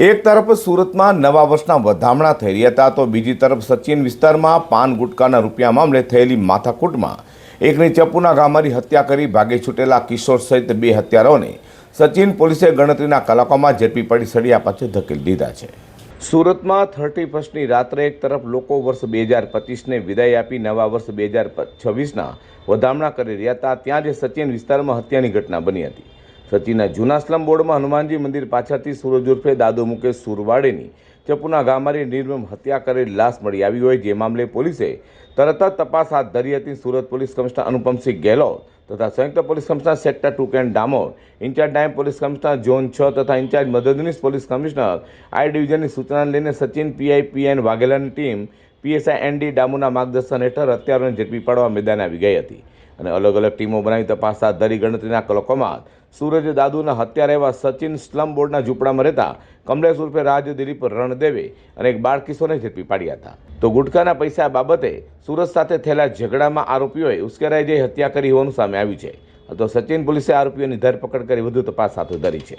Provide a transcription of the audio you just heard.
એક તરફ સુરતમાં નવા વર્ષના વધામણા થઈ રહ્યા હતા, તો બીજી તરફ સચિન વિસ્તારમાં પાન ગુટકાના રૂપિયા મામલે થયેલી માથાકૂટમાં એકની ચપ્પુના ગામારી હત્યા કરી ભાગી છૂટેલા કિશોર સહિત બે હત્યારાઓને સચિન પોલીસે ગણતરીના કલાકોમાં ઝડપી પડી સળિયા પાછળ ધકેલી દીધા છે. સુરતમાં થર્ટી ફર્સ્ટની રાત્રે એક તરફ લોકો વર્ષ બે હજાર પચીસને વિદાય આપી નવા વર્ષ બે હજાર છવ્વીસના વધામણા કરી રહ્યા હતા, ત્યાં જ સચિન વિસ્તારમાં હત્યાની ઘટના બની હતી. સચિનના જૂના સ્લમ બોર્ડમાં હનુમાનજી મંદિર પાછળથી સૂરજ ઉર્ફે દાદુ મુકેશ સુરવાડેની ચપુના ગામારી નિર્મમ હત્યા કરેલી લાશ મળી આવી હોય જે મામલે પોલીસે તરત જ તપાસ હાથ ધરી હતી. સુરત પોલીસ કમિશનર અનુપમસિંહ ગેહલોત તથા સંયુક્ત police commissioner sector two Ken Damor, in charge નાયબ પોલીસ કમિશનર ઝોન છ તથા ઇન્ચાર્જ મદદનીશ પોલીસ કમિશનર આઈ ડિવિઝનની સૂચનાને લઈને સચિન, પીઆઈ, પીએન વાઘેલાની ટીમ પીએસઆઈ એનડી ડામોના માર્ગદર્શન હેઠળ હત્યારોને ઝડપી પાડવા મેદાને આવી ગઈ હતી. અને અલગ અલગ ટીમો બનાવી તપાસ હાથ ધરી ગણતરીના કલાકોમાં સૂરજ દાદુના હત્યા એવા સચિન સ્લમ બોર્ડના ઝૂંપડામાં રહેતા કમલેશ ઉર્ફે રાજ દિલીપ રણદેવે અને એક બાળ કિશોરને ઝડપી પાડ્યા હતા. તો ગુટખાના પૈસા બાબતે સુરત સાથે થયેલા ઝઘડામાં આરોપીઓએ ઉશ્કેરાઈ જઈ હત્યા કરી હોવાનું સામે આવ્યું છે. તો સચિન પોલીસે આરોપીઓની ધરપકડ કરી વધુ તપાસ હાથ ધરી છે.